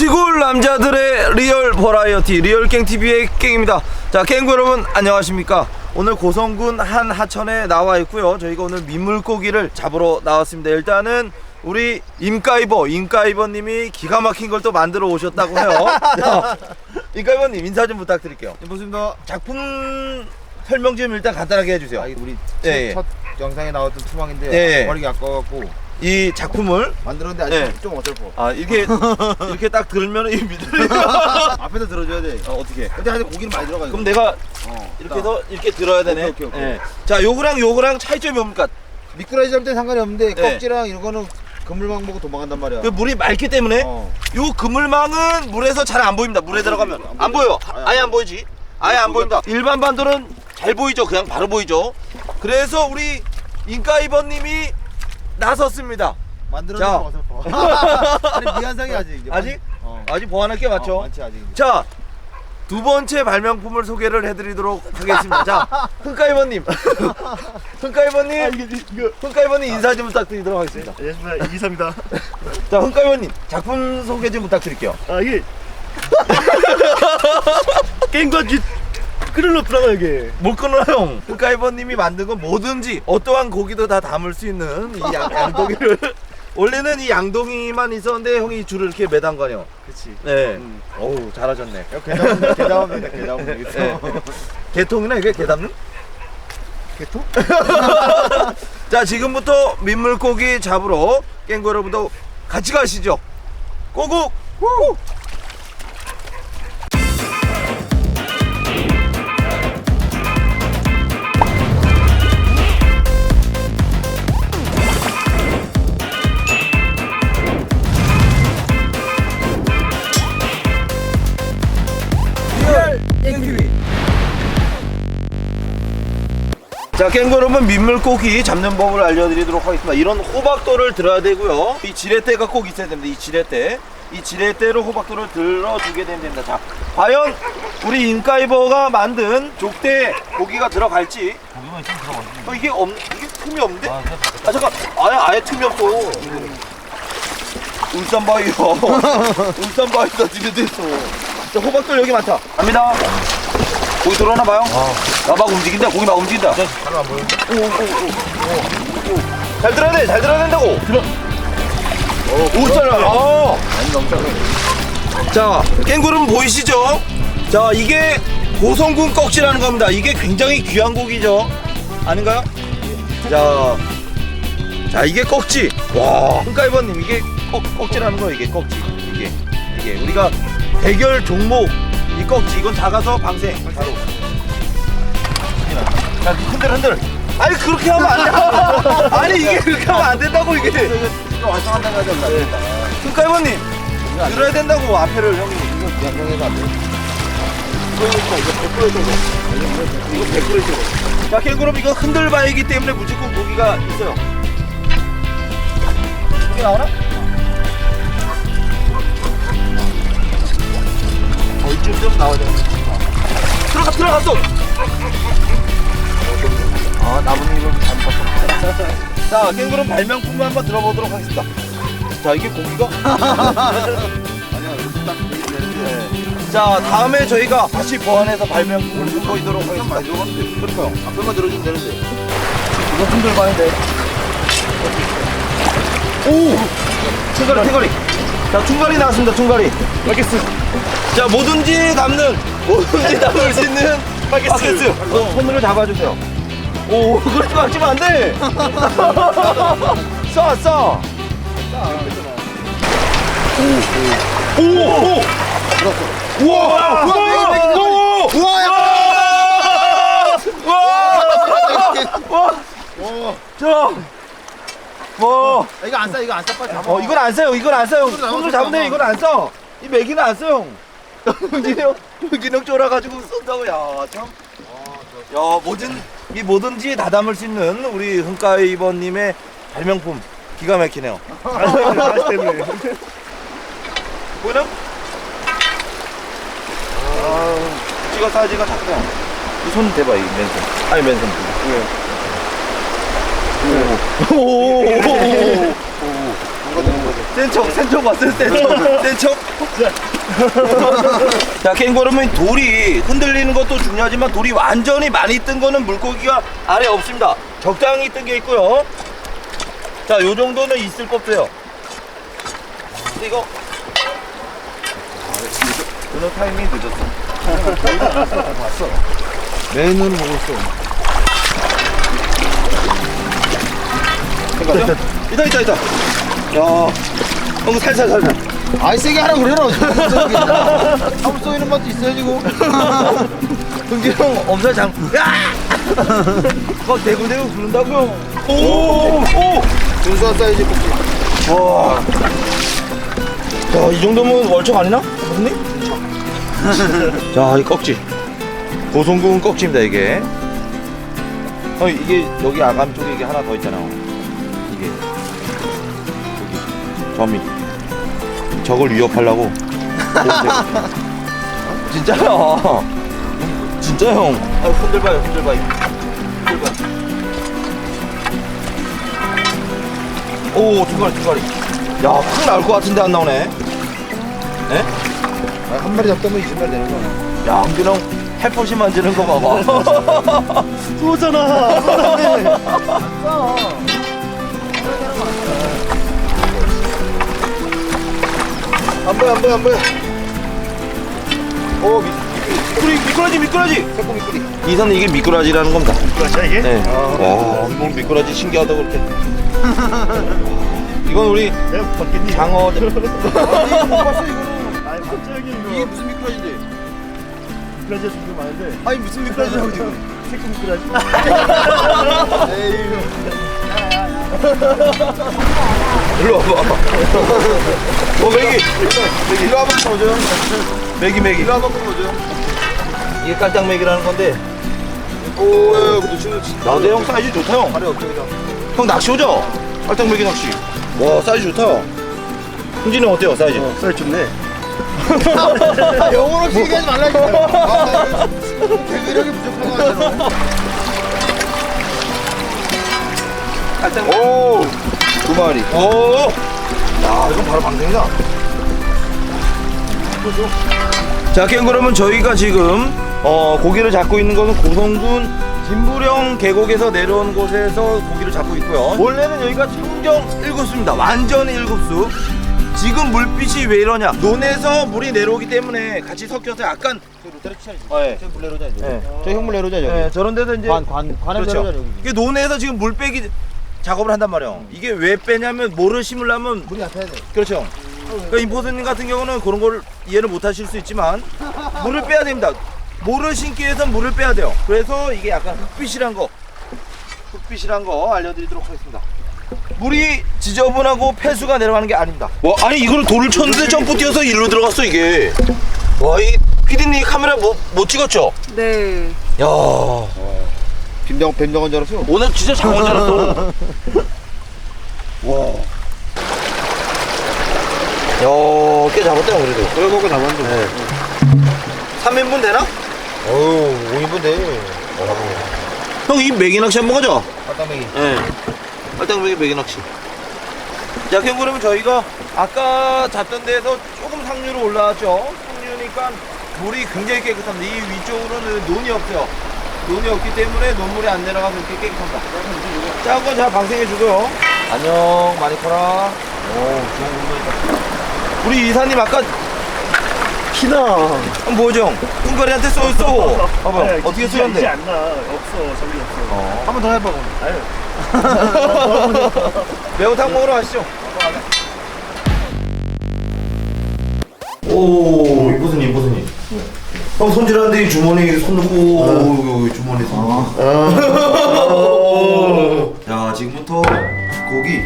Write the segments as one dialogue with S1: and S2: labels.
S1: 시골 남자들의 리얼 버라이어티 리얼 깽 TV의 깽입니다. 자, 깽구 여러분 안녕하십니까? 오늘 고성군 한 하천에 나와 있고요. 저희가 오늘 민물고기를 잡으러 나왔습니다. 일단은 우리 임가이버 임가이버님이 기가 막힌 걸 또 만들어 오셨다고 해요. 자, 임가이버님 인사 좀 부탁드릴게요.
S2: 반갑습니다.
S1: 작품 설명 좀 일단 간단하게 해주세요.
S2: 아, 이 우리
S1: 예, 예.
S2: 첫, 첫 영상에 나왔던 투망인데
S1: 예, 예.
S2: 머리가 아까워갖고
S1: 이 작품을
S2: 만들었는데 아직
S1: 예.
S2: 좀 어설퍼.
S1: 아 이렇게 이렇게 딱 들면 이 밑을
S2: 앞에서 들어줘야 돼.
S1: 어, 어떻게?
S2: 근데 하여튼 고기는 많이 들어가.
S1: 그럼 내가
S2: 어,
S1: 이렇게 해서 이렇게 들어야 되네.
S2: 오케이, 오케이, 오케이.
S1: 예. 자, 요거랑 요거랑 차이점이 뭡니까?
S2: 미꾸라지 잡을 땐 상관이 없는데
S1: 네.
S2: 꺽지랑 이런 거는 그물망 보고 도망간단 말이야.
S1: 그 물이 맑기 때문에
S2: 어.
S1: 요 그물망은 물에서 잘 안 보입니다. 물에 들어가면 안 보여. 아예 안 보이지. 아예 안 보인다. 일반 반도는 잘 보이죠. 그냥 바로 보이죠. 그래서 우리 인가이버님이 나섰습니다.
S2: 만들었는데
S1: 자.
S2: 어설퍼. 아니 미완성이 아직. 이제
S1: 아직?
S2: 어.
S1: 아직 보완할 게 많죠.
S2: 어, 많지 아직.
S1: 자, 두 번째 발명품을 소개를 해드리도록 하겠습니다. 자, 흥가이버님. 흥가이버님. 흥가이버님 인사 좀 부탁드리도록 하겠습니다.
S3: 안녕하십니까 이기사입니다.
S1: 자, 흥가이버님 작품 소개 좀 부탁드릴게요.
S3: 아 이게 게임과 뒷 끓일러 들어가 이게.
S1: 못 끊어요, 형. 흥가이버님이 만든 건 뭐든지 어떠한 고기도 다 담을 수 있는 이 양, 양동이를. 원래는 이 양동이만 있었는데 형이 줄을 이렇게 매단 거요.
S3: 그렇지.
S1: 네.
S3: 음.
S1: 어우, 잘하셨네.
S2: 개담 개담입니다. 개담.
S1: 네. 개통이나 이게 개 담는?
S2: 개통?
S1: 자 지금부터 민물고기 잡으러 깽구 여러분도 같이 가시죠 고고 후! 자, 여러분 민물고기 잡는 법을 알려드리도록 하겠습니다. 이런 호박돌을 들어야 되고요. 이 지렛대가 꼭 있어야 됩니다. 이 지렛대. 이 지렛대로 호박돌을 들어주게 되면 됩니다. 자, 과연 우리 인가이버가 만든 족대 고기가 들어갈지. 고기만 좀 들어가. 어, 이게 없, 이게 틈이 없는데? 아, 잠깐. 아예, 아예 틈이 없어. 울산 바위요. 울산 바위가 지렛대있어. 자, 호박돌 여기 많다. 갑니다. 고기 들어오나 봐요. 나막 움직인다. 고기 막 움직인다.
S2: 보이는데?
S1: 잘 들어야 돼. 잘 들어야 된다고. 들어. 오, 잘라. 아. 자, 깽구름 보이시죠? 자, 이게 고성군 꺽지라는 겁니다. 이게 굉장히 귀한 고기죠. 아닌가요? 자, 자, 이게 꺽지. 와, 흥가이버님 이게 꺽, 꺽지라는 거예요. 이게 꺽지. 이게 이게 우리가 대결 종목 이 꺽지 이건 작아서 방생 바로. 자, 흔들 흔들. 아니 그렇게 하면 안 돼. 아니 이게 그렇게 하면 안 된다고 이게.
S2: 이거 완성한다고 하지 않나?
S1: 흥가이버님 들어야 된다고 앞에를 형이.
S2: 이거 양념해도 안 돼.
S1: 이거 100% 있어. 자, 개구름 이거 흔들바이기 때문에 무조건 고기가 있어요. 고기 나오나? 어, 좀 나와야 돼. 들어가, 들어갔어! 아, 이걸 잘못. 자, 깽구름 발명품을 한번 들어보도록 하겠습니다. 자, 이게 고기가?
S2: 아니야 딱.
S1: 자, 다음에 저희가 다시 보완해서 발명품을 보이도록 하겠습니다. 그럴까요?
S2: 앞에만 들어주면 되는데.
S1: 이거 흔들바인데. 오! 퉁가리, 퉁가리. 자, 퉁가리 나왔습니다, 퉁가리.
S3: 알겠어.
S1: 자, 뭐든지 담는, 뭐든지 담을 수 있는
S3: 바게트.
S1: 바게트. 어, 손으로 잡아주세요. 오, 그렇게 막히면 안 돼. 쏴, 쏴. 오, 오, 오. 우와, 우와, 우와,
S2: 우와 야!
S1: 와, 와, 자, 와.
S2: 아, 이거 안 싸, 이거 안 싸, 빨리 잡아.
S1: 어 이건 안 써요 이건 안 써요
S2: 손으로 잡아,
S1: 손으로
S2: 손으로
S1: 잡으면
S2: 잡아.
S1: 이건 안 써이 메기는 안 써요 형진이 형 형진이 형 쫄아가지고 쏜다고 야 참 야 뭐든 이 뭐든지 다 담을 수 있는 우리 흥가이버님의 발명품 기가 막히네요
S3: 때문에.
S1: 보이나? 아 찍어 사지가 작다 이손 대봐 이 맨손 아니 맨손 오오오오
S2: 뭔가 되는 거죠.
S1: 센 척, 센척 왔어요, 센 척. 센 척? 자, 캥거루는 돌이 흔들리는 것도 중요하지만 돌이 완전히 많이 뜬 거는 물고기가 아래 없습니다. 적당히 뜬 게 있고요. 자, 요 정도는 있을 법돼요. 근데 이거 그런 타이밍이 늦었어.
S2: 메인으로 보고 있어.
S1: 잠깐만요. 있다, 있다, 있다. 야, 형 살살, 살살.
S2: 아이 세게 하라 그래라. 수 있는 맛도 있어야지 고
S1: 흥기 형 엄살 장. 야! 막 대구대구 부른다고요. 오, 오.
S2: 준수한 사이즈 꼭지.
S1: 와. 자, 이 정도면 월척 아니나? 선생님? 자, 이 꺽지. 고성군 꺽지입니다, 이게. 어, 이게 여기 아감 쪽에 이게 하나 더 있잖아. 점이. 저걸 위협하려고. 진짜요. 진짜 형. 아, 흔들봐요, 흔들봐요. 흔들봐. 오, 두 마리, 두 마리. 야, 팍 나올 것 같은데 안 나오네. 네?
S2: 아, 한 마리 잡다면 20마리 되는 거야.
S1: 야, 형 헬퍼시 만지는 거 봐봐.
S3: 쏘잖아.
S2: 안 보여 안 보여 안 보여.
S1: 오, 미, 미꾸리, 미꾸라지, 미꾸라지.
S2: 새콤 미꾸리.
S1: 이사는 이게 미꾸라지라는 겁니다.
S3: 그렇죠 이게?
S1: 네. 와, 이거 미꾸라지 신기하다 그렇게. 이건 우리
S3: 내가 봤겠니?
S1: 장어.
S2: 봤어 이거는.
S3: 아니 갑자기
S2: 이게
S3: 이거
S2: 무슨 미꾸라지인데?
S3: 미꾸라지 좀 많은데
S2: 아니 무슨 미꾸라지냐고 지금.
S3: 새콤 미꾸라지?
S2: 에이.
S1: 일로 와봐. 어, 메기.
S2: 이거 한번 보죠.
S1: 메기, 메기.
S2: 이거 한번 보죠.
S1: 이게 깔짝 메기라는 건데.
S2: 오, 야, 그래도 지금 진짜.
S1: 나대 형 사이즈 좋다, 형.
S2: 발이 어깨가.
S1: 형 낚시 오죠? 깔짝 메기 낚시. 와, 사이즈 좋다. 흥진이 형 어때요, 사이즈?
S3: 어, 썰 좋네.
S2: 아, 영어로 얘기하지 말라 이거. 개그력이 부족한 거 같아.
S1: 오! 두 마리. 오! 야, 이건 바로 방생이다. 자, 그러면 저희가 지금 어, 고기를 잡고 있는 것은 고성군 진부령 계곡에서 내려온 곳에서 고기를 잡고 있고요. 원래는 여기가 청정 일급수입니다. 완전히 일급수. 지금 물빛이 왜 이러냐? 논에서 물이 내려오기 때문에 같이 섞여서 약간 네.
S2: 저 물레로자 이제.
S1: 네.
S2: 저 형물 레로자 여기.
S1: 네, 저런 데서 이제
S2: 관, 관, 관에
S1: 그렇죠.
S2: 레로자 여기.
S1: 이게 논에서 지금 물 빼기 작업을 한단 말이에요. 이게 왜 빼냐면 뭐를 심으려면
S2: 물이 얕아야 돼.
S1: 그렇죠. 그러니까 임포스님 같은 경우는 그런 걸 이해를 못 하실 수 있지만 물을 빼야 됩니다. 모를 심기 위해서 물을 빼야 돼요. 그래서 이게 약간 흑빛이란 거, 흑빛이란 거 알려드리도록 하겠습니다. 물이 지저분하고 폐수가 내려가는 게 아닙니다. 와, 아니 이거를 돌을 쳤는데 점프 뛰어서 일로 들어갔어 이게. 와, 이 피디님 카메라 못, 못 찍었죠?
S4: 네.
S1: 야,
S2: 빈병 뱀병원 줄 알았어.
S1: 오늘 진짜 장원 줄 알았어. 와. 야, 꽤 잡았다 그래도.
S2: 그래 먹고 잡았는데.
S1: 네. 3인분 되나?
S2: 어우, 5인분 돼.
S1: 형, 이 메기 낚시 한번 가자.
S2: 바닥매기.
S1: 예. 빨딱메기 메기 낚시. 자, 그럼 그러면 저희가 아까 잡던 데에서 조금 상류로 올라왔죠. 상류니까 물이 굉장히 깨끗합니다. 이 위쪽으로는 논이 없어요. 논이 없기 때문에 논물이 안 내려가서 이렇게 깨끗합니다. 자, 한번 잘 방생해주고요. 안녕, 많이 커라. 오, 좋은 공간이다. 우리 이사님 아까
S3: 피나.
S1: 한번 보여줘. 형. 뚱가리한테 쏘, 쏘. 봐봐.
S3: 아니,
S1: 어떻게
S3: 이제-
S1: 쏘는데?
S3: 안 나. 없어. 저기 없어.
S1: 어.
S2: 한 번 더 해봐. 그럼.
S3: 아유.
S1: 매운탕 먹으러 가시죠. 오, 이보스님, 이보스님. 형 손질하는데 이 주머니 손 넣고, 오, 여기 주머니 손 넣고. 자, 지금부터 고기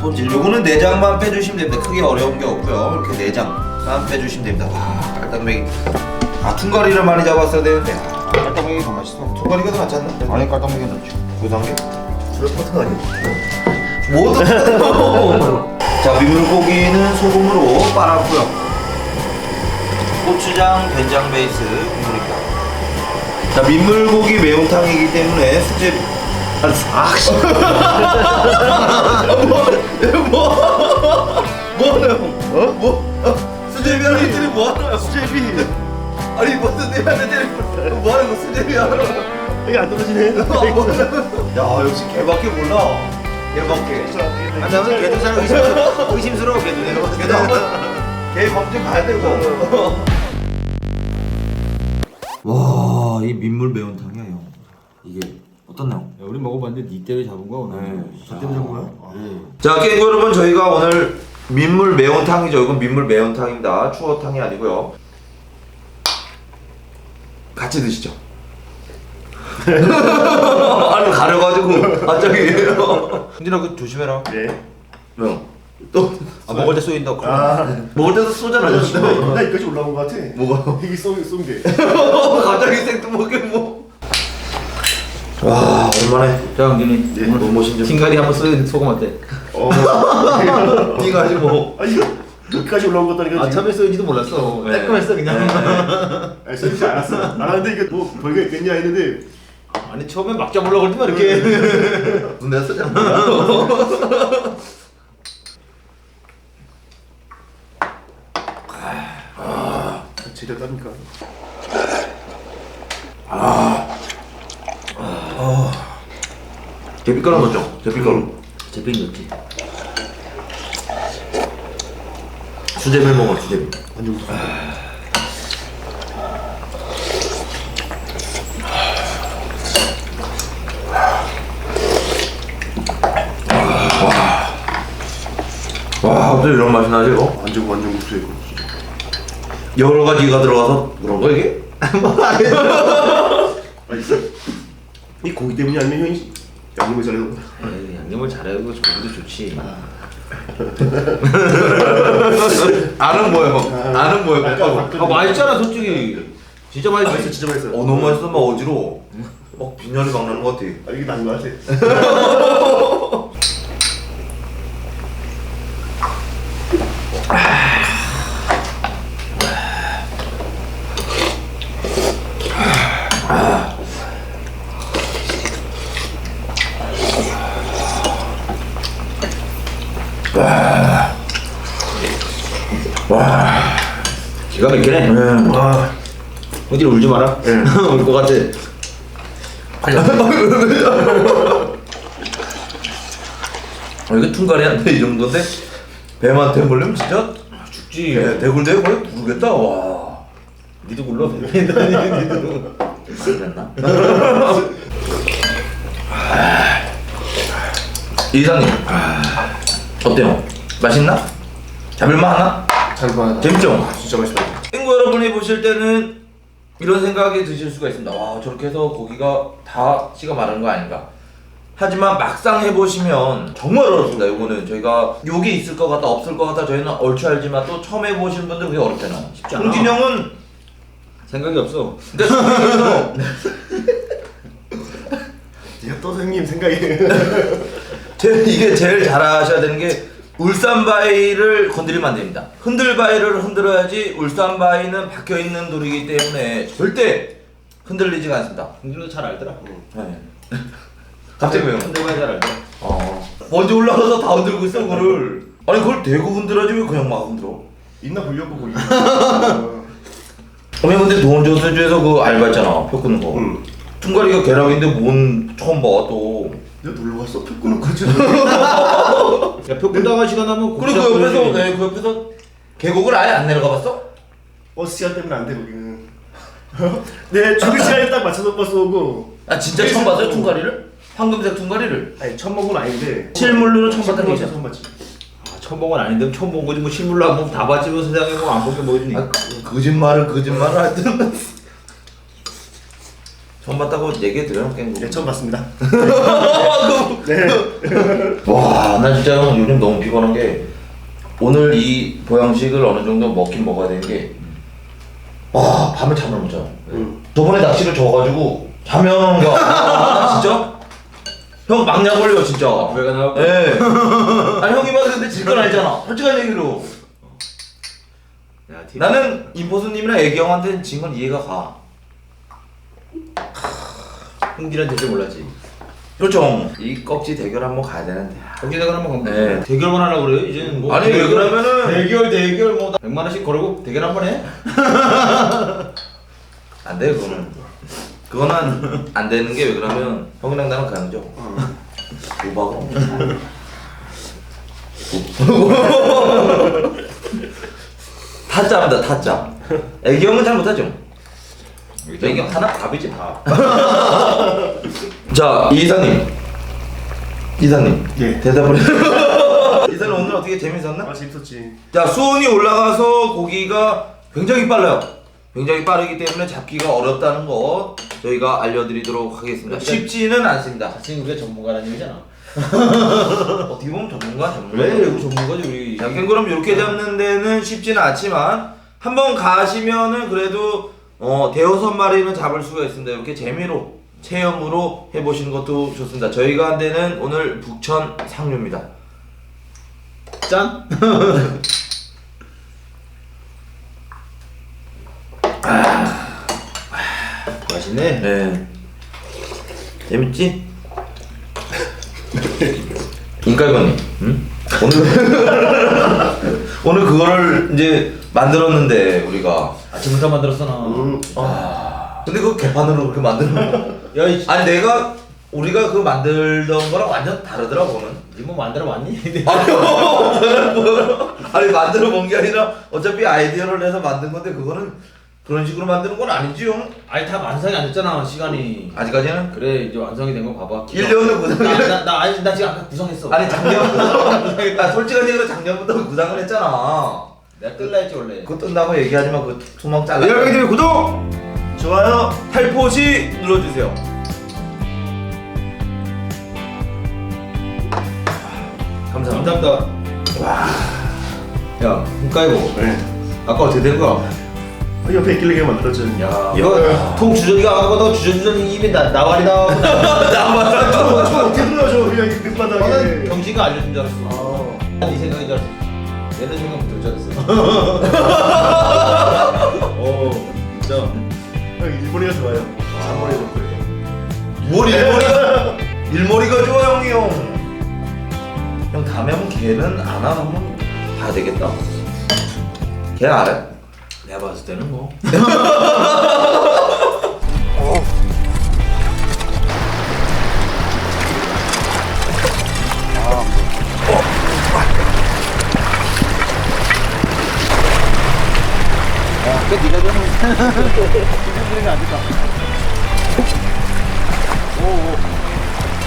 S1: 손질. 요거는 내장만 빼주시면 됩니다. 크게 어려운 게 없고요. 이렇게 내장만 빼주시면 됩니다. 와, 깔딱매기. 아, 퉁가리를 많이 잡았어야 되는데. 아,
S2: 깔딱매기 더 맛있어.
S1: 퉁가리가 더 낫지 않나?
S2: 아니, 깔딱매기 넣지.
S1: 그 단계?
S3: 그럴 버튼 아니야?
S1: 모두 자 민물고기는 소금으로 빨았고요 고추장 된장 베이스 국물입니다 자 민물고기 매운탕이기 때문에 수제 아 씨. 뭐, 뭐, 뭐하냐 형? 어? 뭐? 어? 수제비 하는 애들이 뭐 거야 수제비 아니 뭐 수제비 하는 애들이 뭐 하는 거 수제비 하는 거
S3: 여기 안 떨어지네.
S1: 야 역시 개밖에 몰라 개밖에
S2: 왜냐면 걔도 잘 의심스러워 의심스러워 내가
S1: 걔도 한번 개 범죄 가야 되고 와 이 민물 매운탕이야 형 이게 어떻나요?
S4: 우리 먹어봤는데 니 때문에 잡은 거 오늘.
S1: 네.
S3: 저 때문에 잡은 거야?
S1: 자, 깽구 여러분, 저희가 오늘 민물 매운탕이죠. 이건 민물 매운탕입니다. 추어탕이 아니고요. 같이 드시죠. 아니 가려가지고 갑자기 흥진아 그 조심해라.
S3: 네.
S1: 형. 또
S4: 아, 먹을 때 쏘인다.
S3: 아,
S1: 먹을 때도 쏘잖아.
S3: 나 여기까지 올라온 거 같아.
S1: 뭐가?
S3: 이게 쏜, 쏜 게.
S1: 갑자기 생뚱먹게 뭐. 와 오랜만에
S4: 자, 형님.
S3: 예.
S1: 오늘 몸보신 좀.
S4: 팅가리 한번 쏘 소금 어때?
S3: 어.
S1: 띵하지 뭐.
S3: 아, 이거 여기까지 올라온 것다니까.
S4: 아, 처음에 쏘인지도 몰랐어.
S1: 네.
S4: 깔끔했어 그냥.
S3: 아, 쏜지 않았어. 알았는데 이게 뭐 벌가 있겠냐 했는데.
S4: 아니 처음에 막 잡으려고 그러더만 이렇게.
S1: 내가 쓰잖아.
S3: 제대로다니까.
S1: 제빛가루 넣죠. 제빛가루.
S4: 제빙 넣지.
S1: 수제비 먹어 수제비.
S3: 완전 무슨.
S1: 와 어떻게 이런 맛이 나지 이거?
S3: 완전 완전 국수에 이거.
S1: 여러 가지가 들어가서 그런 거 이게?
S3: 이 고기 때문이 아니면 형이 양념을 잘해서.
S4: 에이, 양념을 잘해도 고기도 좋지.
S1: 아는 뭐예요? 아는 뭐예요?
S3: 아까
S4: 아 맛있잖아 솔직히. 진짜 맛있어.
S3: 맛있어, 진짜 맛있어.
S1: 어 너무 맛있어 막 어지러워. 막 빈혈이 막 나는 것 같아.
S3: 아, 이게 나은 거 같아.
S4: 기가 막히네.
S1: 와.
S4: 어디 울지 마라. 울것 같아.
S1: 아, 이게 퉁가리한테 이 정도인데 뱀한테 물리면 진짜
S4: 죽지.
S1: 대, 대굴대굴 거의 부르겠다. 와.
S4: 니도 굴러. 니도. 그랬나?
S1: 이상님 어때요? 맛있나? 잡을만하나?
S3: 잘 봐.
S1: 재밌죠?
S3: 진짜 맛있다.
S1: 친구 여러분이 보실 때는 이런 생각이 드실 수가 있습니다. 와 저렇게 해서 고기가 다 씨가 마른 거 아닌가? 하지만 막상 해보시면 정말 어렵습니다. 이거는 저희가 욕이 있을 것 같다 없을 것 같다 저희는 얼추 알지만 또 처음 해보시는 분들은 그게 어렵잖아요.
S4: 쉽지 않아.
S1: 홍진 형은
S4: 생각이 없어.
S1: 근데 솔직히서
S3: 네가 또 형님 생각이.
S1: 제, 이게 제일 잘하셔야 되는 게 울산바위를 건드리면 안 됩니다. 흔들바위를 흔들어야지 울산바위는 박혀있는 돌이기 때문에 절대 흔들리지가 않습니다.
S4: 형님도 잘 알더라.
S1: 네. 갑자기 왜요?
S4: 흔들봐야 잘 알더라.
S1: 어. 먼저 올라가서 다 흔들고 있어 그거를 아니 그걸 대고 흔들어야지 왜 그냥 막 흔들어
S3: 있나 보려고. 어.
S1: 아니 근데 돈조수주에서 그 알바했잖아 표 끄는 거
S3: 응.
S1: 퉁가리가 계란인데 뭔 처음 봐또
S3: 내가 놀러 갔어. 표 끊은 거지.
S4: 야, 표 끈다가 시간 나면
S1: 그리고 그 옆에서 네, 그 옆에서 계곡을 아예 안 내려가 봤어?
S3: 버스 시간 때문에 안 돼 거기는. 내 출근 시간에 딱 맞춰서 버스 오고.
S1: 아 진짜 처음 봤어요 퉁가리를? 황금색 퉁가리를
S3: 아니 첫 먹은 아닌데.
S1: 실물로는 처음 봤다는
S3: 실물로
S1: 얘기잖아
S3: 처음 봤지.
S4: 아, 처음 본건 아닌데 처음 본 거지 뭐 실물로 한번 다 봤지 뭐 세상에 뭐안본게 뭐지.
S1: 아, 그, 거짓말을 거짓말을 하여튼 처음 봤다고 얘기해 드려요 깽구
S3: 네 처음 봤습니다. 네.
S1: 와, 나 진짜 형 요즘 너무 피곤한 게 오늘 이 보양식을 어느 정도 먹긴 먹어야 되는 게 와, 밤에 잠을 못 자요.
S3: 응.
S1: 저번에 낚시를 져가지고 자면 야, 아, 진짜 형 막냐 걸려 진짜.
S4: 배가 나오고.
S1: 예. 아니 형이 근데 질 건 알잖아. 솔직한 얘기로.
S4: 야, 티-
S1: 나는 임포수님이랑 애기 형한테는 진 건 이해가 가.
S4: 흥진은 될줄 몰랐지.
S1: 그렇죠. 이 꺽지 대결 한번 가야 되는데.
S4: 경기 대결 한번 가면
S1: 네.
S4: 대결만 하려고 그래요? 이제는 뭐
S1: 아니, 왜
S4: 대결-
S1: 그러면은-
S4: 대결 대결 뭐 100만 원씩 걸고 대결 한 번 해?
S1: 안 돼, 그거는. 그거는 안 되는 게 왜 그러면 형이랑 나랑 가는죠. 오바고. 타짜입니다, 타짜. 애기 형은 잘 못하죠. 애기 형 하나 밥이지 밥. 자 이사님, 이사님
S3: 예.
S1: 대답을 해. 이사님 오늘 어떻게 재밌었나?
S3: 아 재밌었지.
S1: 자 수온이 올라가서 고기가 굉장히 빨라요. 굉장히 빠르기 때문에 잡기가 어렵다는 거 저희가 알려드리도록 하겠습니다. 쉽지는 않습니다.
S4: 지금 우리가 전문가라는 얘기잖아.
S1: 어떻게 보면 전문가 전문가.
S4: 이거 전문가지 우리.
S1: 자, 캥거룸 이렇게 잡는 데는 쉽지는 않지만 한번 가시면은 그래도 어, 대여섯 마리는 잡을 수가 있습니다. 이렇게 재미로 체험으로 해보시는 것도 좋습니다. 저희가 한 데는 오늘 북천 상류입니다.
S4: 짠. 맛있네.
S1: 네. 재밌지? 인깔건이. 응? 오늘 오늘 그거를 이제 만들었는데 우리가.
S4: 아침부터 만들었어 나.
S3: 음.
S1: 아. 근데 그거 개판으로 그렇게 만드는 거.
S4: 야, 이
S1: 아니 내가 우리가 그 만들던 거랑 완전 다르더라 보는.
S4: 이뭐 만들어 왔니?
S1: 아니요. 아니 만들어 본 게 아니라 어차피 아이디어를 내서 만든 건데 그거는 그런 식으로 만드는 건 아니지요.
S4: 아니 다 완성이 안 됐잖아 시간이.
S1: 아직까지는.
S4: 그래 이제 완성이 된 거 봐봐.
S1: 1년은 구상을
S4: 나, 나, 나, 아니, 나 지금 아까 구성했어.
S1: 아니 작년부터 나 솔직한 얘기로 작년부터 구상을 했잖아.
S4: 내가 뜰라 했지 원래.
S1: 그거 뜬다고 얘기하지만 그 소망 잘라.
S3: 여러분들 구독, 좋아요.
S1: 탈포시 눌러주세요. 감사합니다.
S4: 감사합니다. 와. 야, 문까이고.
S3: 네.
S4: 아까 어떻게 된 거야?
S3: 아, 옆에 있길래 만들었지.
S4: 야, 이거 통 주전이가 아까보다 주전주전이 입에 나 나발이 나오고 나.
S3: 저, 저 어떻게 눌러줘? 그냥 이
S4: 나는
S3: 밑바닥에.
S4: 경진이가 알려준 줄 알았어.
S3: 아.
S4: 네 생각인 줄 알았어. 얘는 생각 못할 줄 알았어. 오, 진짜.
S3: 형 일본이가 좋아요. 잔머리 놓고.
S1: 뭘 일머리가 일머리가 좋아 형이 형. 형 다음에 한번 걔는 안 하면 봐야 되겠다. 걔 알아?
S4: 내가 봤을 때는 뭐.
S2: 오, 오.